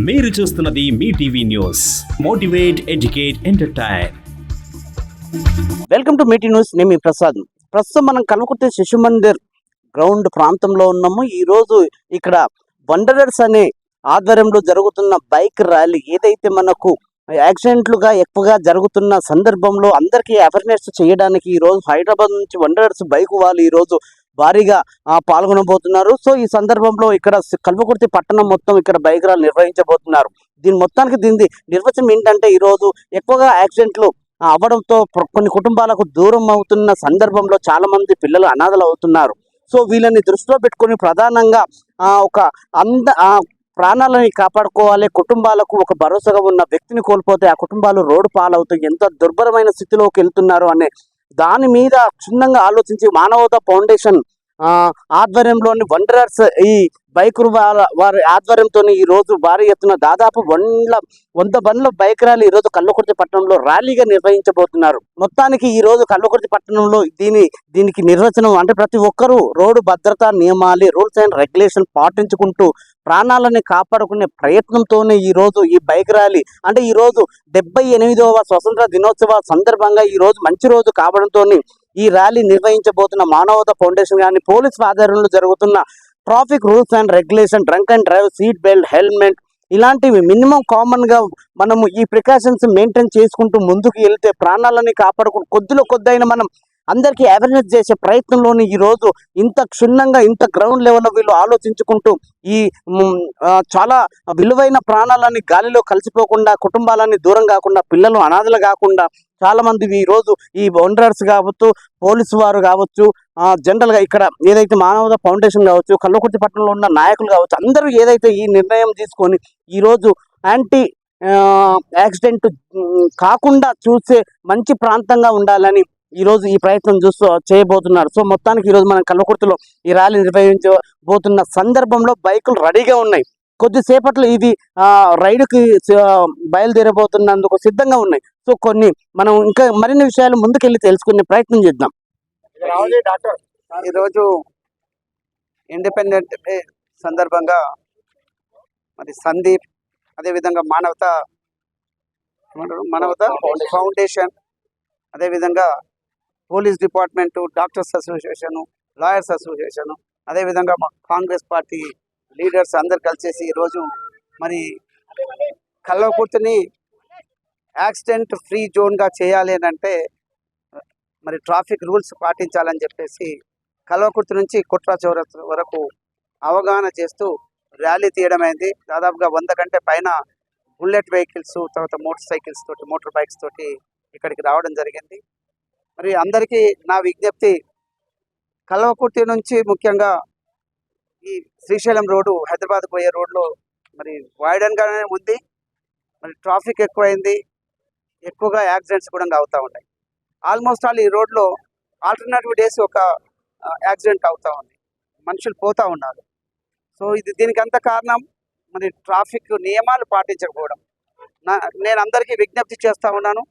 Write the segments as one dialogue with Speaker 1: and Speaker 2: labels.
Speaker 1: మీరు చూస్తున్నది మీ TV news. Motivate educate entertain.
Speaker 2: Welcome to Meitei news నేను మీ ప్రసాద్. ప్రస్తుతం మనం కల్వకుర్తి శిశు మందిర్ గ్రౌండ్ ప్రాంతంలో ఉన్నాము. ఈ రోజు ఇక్కడ వండరర్స్ అనే ఆధ్వర్యంలో జరుగుతున్న బైక్ ర్యాలీ ఏదైతే మనకు యాక్సిడెంట్లుగా ఎక్కువగా జరుగుతున్న సందర్భంలో అందరికీ అవేర్నెస్ చేయడానికి ఈ రోజు హైదరాబాద్ నుంచి వండరర్స్ బైక్ వాళ్ళు ఈ రోజు భారీగా పాల్గొనబోతున్నారు. సో ఈ సందర్భంలో ఇక్కడ కల్వకుర్తి పట్టణం మొత్తం ఇక్కడ బైక్ ర్యాలీ నిర్వహించబోతున్నారు. దీని మొత్తానికి దీని నిర్వచనం ఏంటంటే ఈరోజు ఎక్కువగా యాక్సిడెంట్లు అవ్వడంతో కొన్ని కుటుంబాలకు దూరం అవుతున్న సందర్భంలో చాలామంది పిల్లలు అనాథలు అవుతున్నారు. సో వీళ్ళని దృష్టిలో పెట్టుకొని ప్రధానంగా ఒక అంద ప్రాణాలని కాపాడుకోవాలి. కుటుంబాలకు ఒక భరోసాగా ఉన్న వ్యక్తిని కోల్పోతే ఆ కుటుంబాలు రోడ్డు పాలవుతాయి. ఎంత దుర్భరమైన స్థితిలోకి వెళ్తున్నారు అనే దాని మీద క్షుణ్ణంగా ఆలోచించి మానవత ఫౌండేషన్ ఆధ్వర్యంలోని వండరర్స్ ఈ బైకులు వారి వారి ఆధ్వర్యంతో ఈ రోజు భారీ ఎత్తున దాదాపు వండ్ల వంద బండ్ల బైక్ ర్యాలీ ఈ రోజు కల్లకుర్తి పట్టణంలో ర్యాలీగా నిర్వహించబోతున్నారు. మొత్తానికి ఈ రోజు కల్లకుర్తి పట్టణంలో దీని దీనికి నిర్వచనం అంటే ప్రతి ఒక్కరూ రోడ్డు భద్రతా నియమాలు రూల్స్ అండ్ రెగ్యులేషన్ పాటించుకుంటూ ప్రాణాలని కాపాడుకునే ప్రయత్నంతోనే ఈ రోజు ఈ బైక్ ర్యాలీ అంటే ఈ రోజు డెబ్బై ఎనిమిదవ స్వతంత్ర దినోత్సవ సందర్భంగా ఈ రోజు మంచి రోజు కావడంతో ఈ ర్యాలీ నిర్వహించబోతున్న మానవత ఫౌండేషన్ కానీ పోలీస్ ఆధ్వర్యంలో జరుగుతున్న traffic rules and regulation drunk and drive seat belt helmet ఇలాంటివి మినిమం కామన్గా మనము ఈ ప్రికాషన్స్ మెయింటైన్ చేసుకుంటూ ముందుకు వెళ్తే ప్రాణాలని కాపాడుకుంటూ కొద్దిలో కొద్దైనా మనం అందరికీ అవేర్నెస్ చేసే ప్రయత్నంలోని ఈ రోజు ఇంత క్షుణ్ణంగా ఇంత గ్రౌండ్ లెవెల్లో వీళ్ళు ఆలోచించుకుంటూ ఈ చాలా విలువైన ప్రాణాలని గాలిలో కలిసిపోకుండా కుటుంబాలని దూరం కాకుండా పిల్లలు అనాథలు కాకుండా చాలామంది ఈరోజు ఈ రోజు ఈ కావచ్చు పోలీసు వారు కావచ్చు జనరల్గా ఇక్కడ ఏదైతే మానవత ఫౌండేషన్ కావచ్చు కల్వకుర్తి పట్టణంలో ఉన్న నాయకులు కావచ్చు అందరూ ఏదైతే ఈ నిర్ణయం తీసుకొని ఈ రోజు యాంటీ యాక్సిడెంట్ కాకుండా చూసే మంచి ప్రాంతంగా ఉండాలని ఈ రోజు ఈ ప్రయత్నం చూస్తూ చేయబోతున్నారు. సో మొత్తానికి ఈ రోజు మనం కల్వకుర్తిలో ఈ ర్యాలీ నిర్వహించబోతున్న సందర్భంలో బైకులు రెడీగా ఉన్నాయి. కొద్దిసేపట్లో ఇది ఆ, రైడుకి బయలుదేరబోతున్నందుకు సిద్ధంగా ఉన్నాయి. సో కొన్ని మనం ఇంకా మరిన్ని విషయాలు ముందుకెళ్ళి తెలుసుకునే ప్రయత్నం చేద్దాం. ఈరోజు ఇండిపెండెంట్ డే సందర్భంగా మరి సందీప్ అదేవిధంగా మానవత ఏమంటారు? మానవత ఫౌండేషన్ అదేవిధంగా police department doctors association lawyers association అదేవిధంగా మా కాంగ్రెస్ పార్టీ లీడర్స్ అందరు కలిసేసి ఈరోజు మరి కల్వకుర్తిని యాక్సిడెంట్ ఫ్రీ జోన్గా చేయాలి అని అంటే మరి ట్రాఫిక్ రూల్స్ పాటించాలని చెప్పేసి కల్వకుర్తి నుంచి కుట్రా చౌరస్ వరకు అవగాహన చేస్తూ ర్యాలీ తీయడం అయింది. దాదాపుగా వంద కంటే పైన బుల్లెట్ వెహికల్స్ తర్వాత మోటార్ సైకిల్స్ తోటి మోటార్ బైక్స్ తోటి ఇక్కడికి రావడం జరిగింది. మరి అందరికీ నా విజ్ఞప్తి కల్వకుర్తి నుంచి ముఖ్యంగా ఈ శ్రీశైలం రోడ్డు హైదరాబాద్ పోయే రోడ్లో మరి వాయిడన్గానే ఉంది. మరి ట్రాఫిక్ ఎక్కువైంది. ఎక్కువగా యాక్సిడెంట్స్ కూడా అవుతూ ఉన్నాయి. ఆల్మోస్ట్ ఆల్ ఈ రోడ్లో ఆల్టర్నేటివ్ డేస్ ఒక యాక్సిడెంట్ అవుతూ ఉంది. మనుషులు పోతూ ఉన్నారు. సో ఇది దీనికి అంత కారణం మరి ట్రాఫిక్ నియమాలు పాటించకపోవడం. నా నేను అందరికీ విజ్ఞప్తి చేస్తూ ఉన్నాను.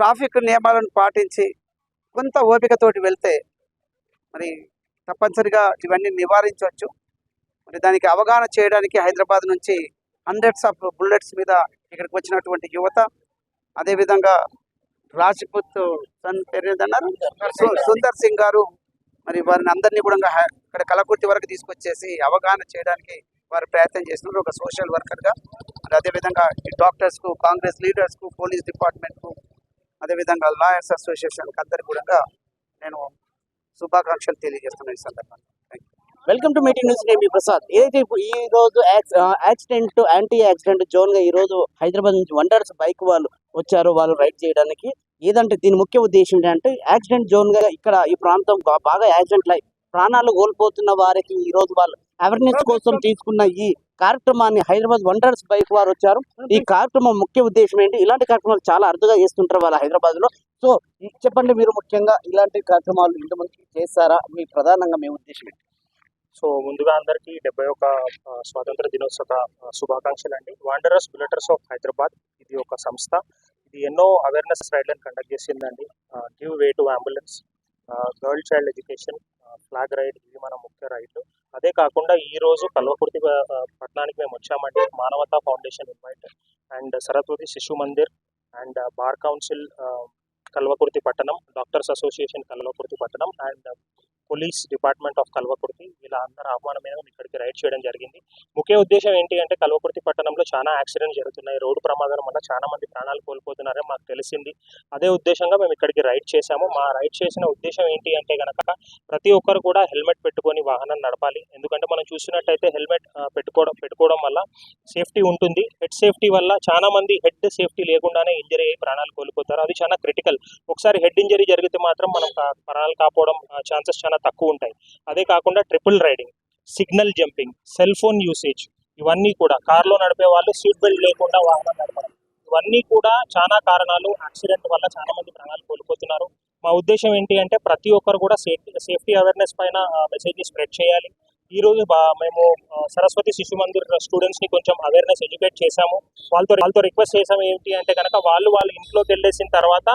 Speaker 2: ట్రాఫిక్ నియమాలను పాటించి కొంత ఓపికతోటి వెళ్తే మరి తప్పనిసరిగా ఇవన్నీ నివారించవచ్చు. మరి దానికి అవగాహన చేయడానికి హైదరాబాద్ నుంచి హండ్రెడ్స్ ఆఫ్ బుల్లెట్స్ మీద ఇక్కడికి వచ్చినటువంటి యువత అదేవిధంగా రాజ్పుత్ సన్ పేరేదన్నారు? సుందర్ సింగ్ గారు మరి వారిని అందరినీ కూడా ఇక్కడ కలకుర్తి వరకు తీసుకొచ్చేసి అవగాహన చేయడానికి వారు ప్రయత్నం చేస్తున్నారు. ఒక సోషల్ వర్కర్గా. మరి అదేవిధంగా ఈ డాక్టర్స్కు కాంగ్రెస్ లీడర్స్కు పోలీస్ డిపార్ట్మెంట్కు అదేవిధంగా లాయర్స్ అసోసియేషన్కి అందరికి కూడా నేను శుభాకాంక్షలు తెలియజేస్తున్నాను ఈ సందర్భంగా. వెల్కమ్ టు మీటింగ్ న్యూస్ నేను ప్రసాద్ ఏదైతే ఈ రోజు యాక్సిడెంట్ యాంటీ యాక్సిడెంట్ జోన్గా ఈ రోజు హైదరాబాద్ నుంచి వండర్స్ బైక్ వాళ్ళు వచ్చారు వాళ్ళు రైడ్ చేయడానికి. ఏదంటే దీని ముఖ్య ఉద్దేశం ఏంటంటే యాక్సిడెంట్ జోన్గా ఇక్కడ ఈ ప్రాంతం బాగా యాక్సిడెంట్ అయి ప్రాణాలు కోల్పోతున్న వారికి ఈ రోజు వాళ్ళు అవేర్నెస్ కోసం తీసుకున్న ఈ కార్యక్రమాన్ని హైదరాబాద్ వండర్స్ బైక్ వారు వచ్చారు. ఈ కార్యక్రమం ముఖ్య ఉద్దేశం ఏంటి? ఇలాంటి కార్యక్రమాలు చాలా అరుదుగా చేస్తుంటారు వాళ్ళ హైదరాబాద్లో సో చెప్పండి మీరు ముఖ్యంగా ఇలాంటి కార్యక్రమాలు ఇంతమంది చేస్తారా? మీ ప్రధానంగా మీ ఉద్దేశం ఏంటి?
Speaker 3: సో ముందుగా అందరికీ డెబ్బై ఒక స్వాతంత్ర దినోత్సవ శుభాకాంక్షలు అండి. వాండరర్స్ బులెటర్స్ ఆఫ్ హైదరాబాద్ ఇది ఒక సంస్థ. ఇది ఎన్నో అవేర్నెస్ రైడ్లను కండక్ట్ చేసిందండి. Give way to ambulance girl child education flag ride ఇవి మన ముఖ్య రైడ్లు. అదే కాకుండా ఈ రోజు కల్వకుర్తి పట్టణానికి మేము వచ్చామంటే మానవతా foundation invite and Saraswati Shishu Mandir and bar council Kalwakurthy పట్టణం డాక్టర్స్ అసోసియేషన్ కల్వకుర్తి పట్టణం and police department of Kalwakurthy ఇలా అందరూ ఆహ్వానం ఇక్కడికి రైడ్ చేయడం జరిగింది. ముఖ్య ఉద్దేశం ఏంటి అంటే కల్వకుర్తి పట్టణంలో చాలా యాక్సిడెంట్ జరుగుతున్నాయి. రోడ్డు ప్రమాదాల వల్ల చాలా మంది ప్రాణాలు కోల్పోతున్నారని మాకు తెలిసింది. అదే ఉద్దేశంగా మేము ఇక్కడికి రైడ్ చేశాము. మా రైడ్ చేసిన ఉద్దేశం ఏంటి అంటే కనుక ప్రతి ఒక్కరు కూడా హెల్మెట్ పెట్టుకొని వాహనం నడపాలి. ఎందుకంటే మనం చూసినట్టయితే హెల్మెట్ పెట్టుకోవడం పెట్టుకోవడం వల్ల సేఫ్టీ ఉంటుంది. హెడ్ సేఫ్టీ వల్ల చాలా మంది హెడ్ సేఫ్టీ లేకుండానే ఇంజరీ అయ్యి ప్రాణాలు కోల్పోతారు. అది చాలా క్రిటికల్. ఒకసారి హెడ్ ఇంజరీ జరిగితే మాత్రం మనం ప్రాణాలు కాపోవడం ఛాన్సెస్ చాలా తక్కువ ఉంటాయి. అదే కాకుండా triple riding signal jumping cell phone usage ఇవన్నీ కూడా కార్లో నడిపే వాళ్ళు సీట్ బెల్ట్ లేకుండా వాహనం నడపడం. ఇవన్నీ కూడా చాలా కారణాలు యాక్సిడెంట్ వల్ల చాలా మంది ప్రాణాలు కోల్పోతున్నారు. మా ఉద్దేశం ఏంటి అంటే ప్రతి ఒక్కరు కూడా సేఫ్టీ సేఫ్టీ అవేర్నెస్ పైన మెసేజ్ని స్ప్రెడ్ చేయాలి. ఈరోజు బా- మేము సరస్వతి శిశు మందిర్ స్టూడెంట్స్ని కొంచెం అవేర్నెస్ ఎడ్యుకేట్ చేశాము. వాళ్ళతో వాళ్ళతో రిక్వెస్ట్ చేసాము ఏంటి అంటే కనుక వాళ్ళు వాళ్ళ ఇంట్లోకి వెళ్ళేసిన తర్వాత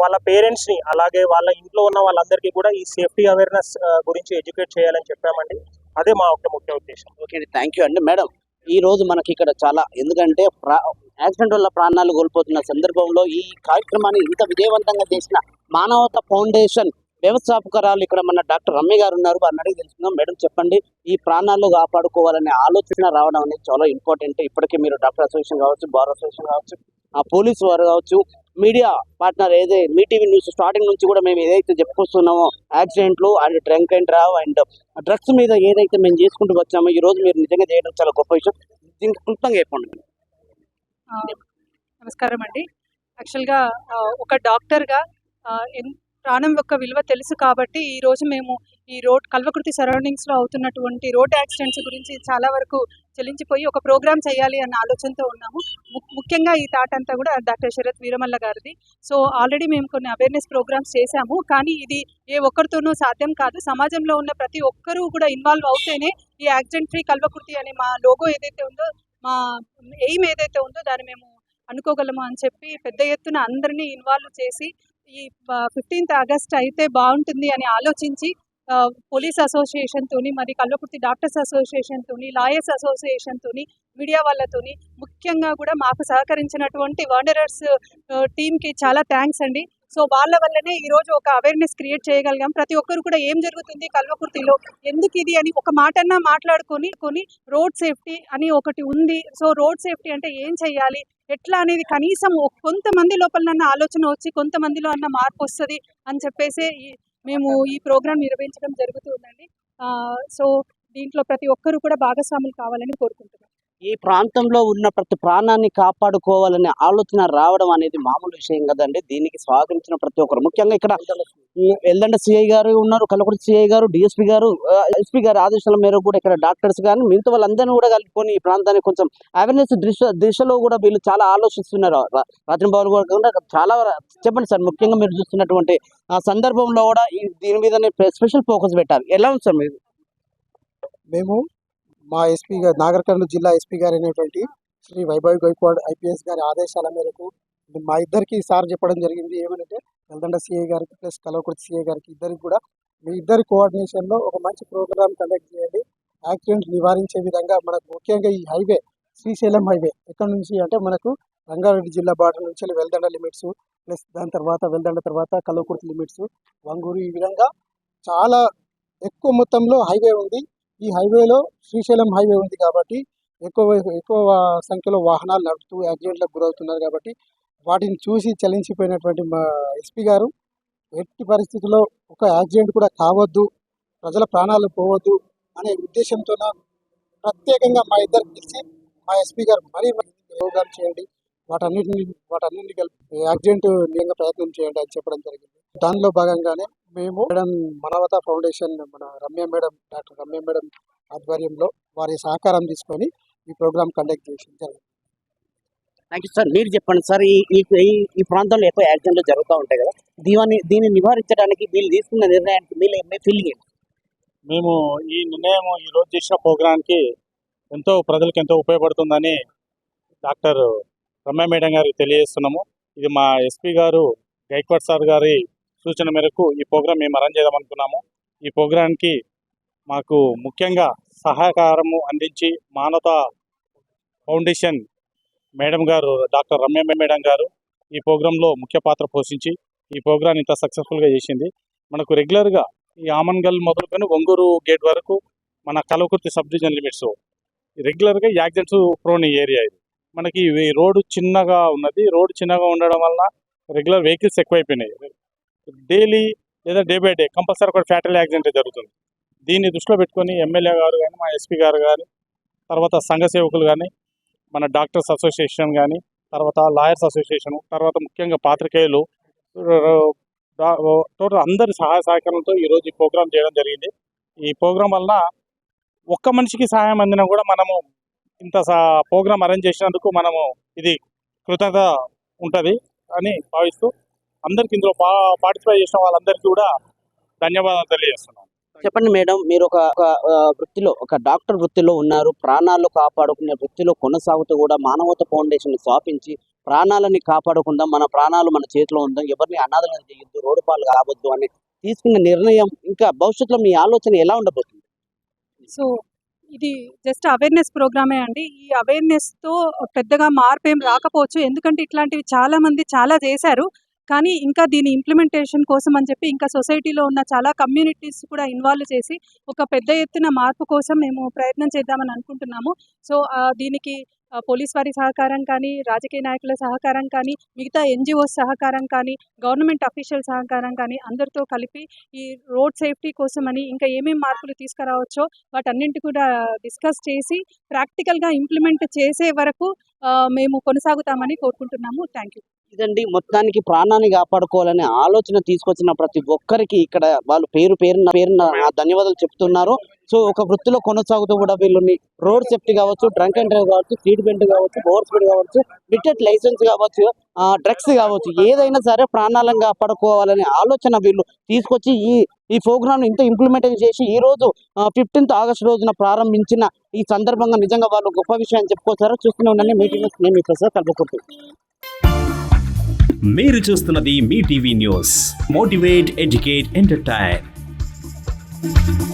Speaker 3: వాళ్ళ పేరెంట్స్ని అలాగే వాళ్ళ ఇంట్లో ఉన్న వాళ్ళందరికీ కూడా ఈ సేఫ్టీ అవేర్నెస్ గురించి ఎడ్యుకేట్ చేయాలని చెప్పామండి. అదే మా ఒక ముఖ్య ఉద్దేశం.
Speaker 2: ఓకే థ్యాంక్ యూ అండి. మేడం ఈ రోజు మనకి ఇక్కడ చాలా ఎందుకంటే ప్రా- యాక్సిడెంట్ వల్ల ప్రాణాలు కోల్పోతున్న సందర్భంలో ఈ కార్యక్రమాన్ని ఇంత విజయవంతంగా చేసిన మానవత ఫౌండేషన్ వ్యవస్థాపకురాలు ఇక్కడ మన డాక్టర్ రమ్య గారు ఉన్నారు. వారిని అడిగి తెలుసుకుందాం. మేడం చెప్పండి. ఈ ప్రాణాలు కాపాడుకోవాలనే ఆలోచన రావడం అనేది చాలా ఇంపార్టెంట్ ఇప్పటికే మీరు డాక్టర్ అసోసియేషన్ కావచ్చు బార్ అసోసియేషన్ కావచ్చు ఆ పోలీసు వారు కావచ్చు మీడియా పార్ట్నర్ ఏదే మీ టీవీ న్యూస్ స్టార్టింగ్ నుంచి కూడా మేము ఏదైతే చెప్పుకొస్తున్నామో యాక్సిడెంట్లు and drunk and drive and drugs మీద ఏదైతే మేము చేసుకుంటూ వచ్చామో ఈ రోజు మీరు నిజంగా చేయడం చాలా గొప్ప విషయం. దీనికి క్లుప్తంగా చెప్పండి.
Speaker 4: నమస్కారం అండి. యాక్చువల్గా ఒక డాక్టర్గా ప్రాణం యొక్క విలువ తెలుసు కాబట్టి ఈ రోజు మేము ఈ రోడ్ కల్వకృతి సరౌండింగ్స్లో అవుతున్నటువంటి రోడ్ యాక్సిడెంట్స్ గురించి చాలా వరకు చెల్లించిపోయి ఒక ప్రోగ్రామ్ చేయాలి అన్న ఆలోచనతో ఉన్నాము. ము- ముఖ్యంగా ఈ థాట్ అంతా కూడా డాక్టర్ శరత్ వీరమల్ల గారిది. సో ఆల్రెడీ మేము కొన్ని అవేర్నెస్ ప్రోగ్రామ్స్ చేశాము. కానీ ఇది ఏ ఒక్కరితోనూ సాధ్యం కాదు. సమాజంలో ఉన్న ప్రతి ఒక్కరూ కూడా ఇన్వాల్వ్ అవుతేనే ఈ యాక్సిడెంట్ ఫ్రీ కల్వకుర్తి అనే మా లోగో ఏదైతే ఉందో మా ఎయిమ్ ఏదైతే ఉందో దాన్ని మేము అనుకోగలము అని చెప్పి పెద్ద ఎత్తున అందరినీ ఇన్వాల్వ్ చేసి ఈ ఫిఫ్టీన్త్ ఆగస్ట్ అయితే బాగుంటుంది అని ఆలోచించి పోలీస్ అసోసియేషన్ తోని మరి కల్వకుర్తి డాక్టర్స్ అసోసియేషన్ తోని లాయర్స్ అసోసియేషన్ తోని మీడియా వాళ్ళతోని ముఖ్యంగా కూడా మాకు సహకరించినటువంటి వాండరర్స్ టీంకి చాలా థ్యాంక్స్ అండి. సో వాళ్ళ వల్లనే ఈరోజు ఒక అవేర్నెస్ క్రియేట్ చేయగలిగాం. ప్రతి ఒక్కరు కూడా ఏం జరుగుతుంది కల్వకుర్తిలో ఎందుకు ఇది అని ఒక మాటన్నా మాట్లాడుకొని కొని రోడ్ సేఫ్టీ అని ఒకటి ఉంది. సో రోడ్ సేఫ్టీ అంటే ఏం చేయాలి ఎట్లా అనేది కనీసం కొంతమంది లోపలనన్న ఆలోచన వచ్చి కొంతమందిలో అన్న మార్పు వస్తుంది అని చెప్పేసి మేము ఈ ప్రోగ్రాం నిర్వహించడం జరుగుతుందండి సో దీంట్లో ప్రతి ఒక్కరు కూడా భాగస్వాములు కావాలని కోరుకుంటున్నాం.
Speaker 2: ఈ ప్రాంతంలో ఉన్న ప్రతి ప్రాణాన్ని కాపాడుకోవాలనే ఆలోచన రావడం అనేది మామూలు విషయం కదండి. దీనికి సహకరించిన ప్రతి ఒక్కరు. ముఖ్యంగా ఇక్కడ ఉమ్, ఎల్దండ సిఐ గారు ఉన్నారు Kalwakurthy CI garu DSP garu SP గారి ఆదేశాల మేరకు కూడా ఇక్కడ డాక్టర్స్ కానీ మిగతా వాళ్ళందరినీ కూడా కలుపుకొని ఈ ప్రాంతాన్ని కొంచెం అవేర్నెస్ దిశ దిశలో కూడా వీళ్ళు చాలా ఆలోచిస్తున్నారు. రా- రాజన్ బాబు కూడా చాలా చెప్పండి సార్ ముఖ్యంగా మీరు చూస్తున్నటువంటి ఆ సందర్భంలో కూడా ఈ దీని మీదనే స్పెషల్ ఫోకస్ పెట్టారు ఎలా ఉంది సార్ మీరు
Speaker 5: మేము మా ఎస్పీ గారు నాగర్కర్నూలు జిల్లా ఎస్పీ గారు అయినటువంటి శ్రీ వైభవ్ గైక్వాడ్ ఐపీఎస్ గారి ఆదేశాల మేరకు మా ఇద్దరికి సార్ చెప్పడం జరిగింది. ఏమనంటే వెల్దండ సిఐ గారికి ప్లస్ కలవకుర్తి సిఐ గారికి ఇద్దరికి కూడా మీ ఇద్దరి కోఆర్డినేషన్లో ఒక మంచి ప్రోగ్రామ్ కండక్ట్ చేయండి. యాక్సిడెంట్ నివారించే విధంగా మనకు ముఖ్యంగా ఈ హైవే శ్రీశైలం హైవే ఎక్కడి నుంచి అంటే మనకు రంగారెడ్డి జిల్లా బార్డర్ నుంచి వెళ్దండ వెల్దండ లిమిట్స్ ప్లస్ దాని తర్వాత వెల్దండ తర్వాత కలవకుర్తి లిమిట్స్ వంగూరు ఈ విధంగా చాలా ఎక్కువ మొత్తంలో హైవే ఉంది. ఈ హైవేలో శ్రీశైలం హైవే ఉంది కాబట్టి ఎక్కువ ఎక్కువ సంఖ్యలో వాహనాలు నడుపుతూ యాక్సిడెంట్లకు గురవుతున్నారు కాబట్టి వాటిని చూసి చలించిపోయినటువంటి మా ఎస్పీ గారు ఎట్టి పరిస్థితుల్లో ఒక యాక్సిడెంట్ కూడా కావద్దు ప్రజల ప్రాణాలు పోవద్దు అనే ఉద్దేశంతో ప్రత్యేకంగా మా ఇద్దరు పిలిచి మా ఎస్పీ గారు మరీ యోగాలు చేయండి వాటన్నిటిని వాటన్నింటినీ కలిపి యాక్సిడెంట్ నియంగా ప్రయత్నం చేయండి అని చెప్పడం జరిగింది. దానిలో భాగంగానే మేము మేడం మనవత ఫౌండేషన్ మన Ramya madam doctor Ramya madam ఆధ్వర్యంలో వారి సహకారం తీసుకొని ఈ ప్రోగ్రామ్ కండక్ట్ చేసి జరిగింది
Speaker 2: థ్యాంక్ యూ సార్. మీరు చెప్పండి సార్ ఈ ఈ ప్రాంతంలో ఎక్కువ యాక్సిడెంట్లు జరుగుతూ ఉంటాయి కదా దీన్ని దీన్ని నివారించడానికి వీళ్ళు తీసుకున్న నిర్ణయానికి వీళ్ళు మీ ఫీలింగ్ ఏంటి?
Speaker 6: మేము ఈ నిర్ణయం ఈ రోజు చేసిన ప్రోగ్రాంకి ఎంతో ప్రజలకు ఎంతో ఉపయోగపడుతుందని డాక్టర్ రమ్య మేడం గారికి తెలియజేస్తున్నాము. ఇది మా ఎస్పీ గారు గైక్వాడ్ సార్ గారి సూచన మేరకు ఈ ప్రోగ్రాం మేము అరేంజ్ చేద్దాం అనుకున్నాము. ఈ ప్రోగ్రాంకి మాకు ముఖ్యంగా సహకారము అందించి Manavata foundation madam garu doctor Ramya madam garu ఈ ప్రోగ్రాంలో ముఖ్య పాత్ర పోషించి ఈ ప్రోగ్రాం ఇంత సక్సెస్ఫుల్గా చేసింది. మనకు రెగ్యులర్గా ఈ ఆమన్గల్ మొదలుకొని ఒంగూరు గేట్ వరకు మన కలవకుర్తి సబ్ డివిజన్ లిమిట్స్ రెగ్యులర్గా యాక్సిడెంట్స్ ప్రోని ఏరియా ఇది. మనకి రోడ్డు చిన్నగా ఉన్నది. రోడ్డు చిన్నగా ఉండడం వలన రెగ్యులర్ వెహికల్స్ ఎక్కువైపోయినాయి. డైలీ లేదా డే బై డే కంపల్సరీ ఒక ఫ్యాటల్ యాక్సిడెంట్ జరుగుతుంది. దీన్ని దృష్టిలో పెట్టుకొని ఎమ్మెల్యే గారు కానీ మా ఎస్పీ గారు కానీ తర్వాత సంఘ సేవకులు కానీ మన డాక్టర్స్ అసోసియేషన్ కానీ తర్వాత లాయర్స్ అసోసియేషన్ తర్వాత ముఖ్యంగా పాత్రికేయులు టోటల్ అందరి సహాయ సహకారంతో ఈరోజు ఈ ప్రోగ్రాం చేయడం జరిగింది. ఈ ప్రోగ్రాం వలన ఒక్క మనిషికి సహాయం అందినా కూడా మనము ఇంత ప్రోగ్రాం అరేంజ్ చేసినందుకు మనము ఇది కృతజ్ఞత ఉంటుంది అని భావిస్తూ అందరికి ఇందులో పార్టిసిపేట్ చేసిన వాళ్ళందరికీ కూడా ధన్యవాదాలు తెలియజేస్తున్నాను
Speaker 2: చెప్పండి మేడం మీరు ఒక వృత్తిలో ఒక డాక్టర్ వృత్తిలో ఉన్నారు. ప్రాణాలు కాపాడుకునే వృత్తిలో కొనసాగుతూ కూడా మానవత ఫౌండేషన్ స్థాపించి ప్రాణాలని కాపాడుకుందాం మన ప్రాణాలు మన చేతిలో ఉందాం ఎవరిని అనాథలను చేయొద్దు రోడ్డు పాలు కావద్దు అని తీసుకున్న నిర్ణయం ఇంకా భవిష్యత్తులో మీ ఆలోచన ఎలా ఉండబోతుంది?
Speaker 4: సో ఇది జస్ట్ అవేర్నెస్ ప్రోగ్రామే అండి. ఈ అవేర్నెస్తో పెద్దగా మార్పు ఏం రాకపోవచ్చు. ఎందుకంటే ఇట్లాంటివి చాలా మంది చాలా చేశారు. కానీ ఇంకా దీని ఇంప్లిమెంటేషన్ కోసం అని చెప్పి ఇంకా సొసైటీలో ఉన్న చాలా కమ్యూనిటీస్ కూడా ఇన్వాల్వ్ చేసి ఒక పెద్ద ఎత్తున మార్పు కోసం మేము ప్రయత్నం చేద్దామని అనుకుంటున్నాము. సో దీనికి పోలీస్ వారి సహకారం కానీ రాజకీయ నాయకుల సహకారం కానీ మిగతా ఎన్జిఓస్ సహకారం కానీ గవర్నమెంట్ అఫీషియల్ సహకారం కానీ అందరితో కలిపి ఈ రోడ్ సేఫ్టీ కోసం అని ఇంకా ఏమేమి మార్పులు తీసుకురావచ్చో వాటన్నింటి కూడా డిస్కస్ చేసి ప్రాక్టికల్గా ఇంప్లిమెంట్ చేసే వరకు మేము కొనసాగుతామని కోరుకుంటున్నాము. థ్యాంక్ యూ
Speaker 2: ఇదండి మొత్తానికి ప్రాణాన్ని కాపాడుకోవాలనే ఆలోచన తీసుకొచ్చిన ప్రతి ఒక్కరికి ఇక్కడ వాళ్ళు పేరు పేరున పేరున ధన్యవాదాలు చెప్తున్నారు. సో ఒక వృత్తిలో కొనసాగుతూ కూడా వీళ్ళని రోడ్ సేఫ్టీ కావచ్చు డ్రంక్ అండ్ డ్రైవ్ కావచ్చు సీట్ బెల్ట్ కావచ్చు ఓవర్ స్పీడ్ కావచ్చు బిటెడ్ లైసెన్స్ కావచ్చు డ్రగ్స్ కావచ్చు ఏదైనా సరే ప్రాణాలంగా పడుకోవాలనే ఆలోచన వీళ్ళు తీసుకొచ్చి ఈ ఈ ప్రోగ్రామ్ను ఇంత ఇంప్లిమెంట్ చేసి ఈ రోజు ఫిఫ్టీన్త్ ఆగస్ట్ రోజున ప్రారంభించిన ఈ సందర్భంగా నిజంగా వాళ్ళు గొప్ప విషయాన్ని చెప్పుకోసారు చూస్తూనే ఉండండి. మీటింగ్ నేను మీ ప్రసాద్ కలుపుకుంటూ
Speaker 1: మీరు చూస్తున్నది మీ TV news. Motivate educate entertain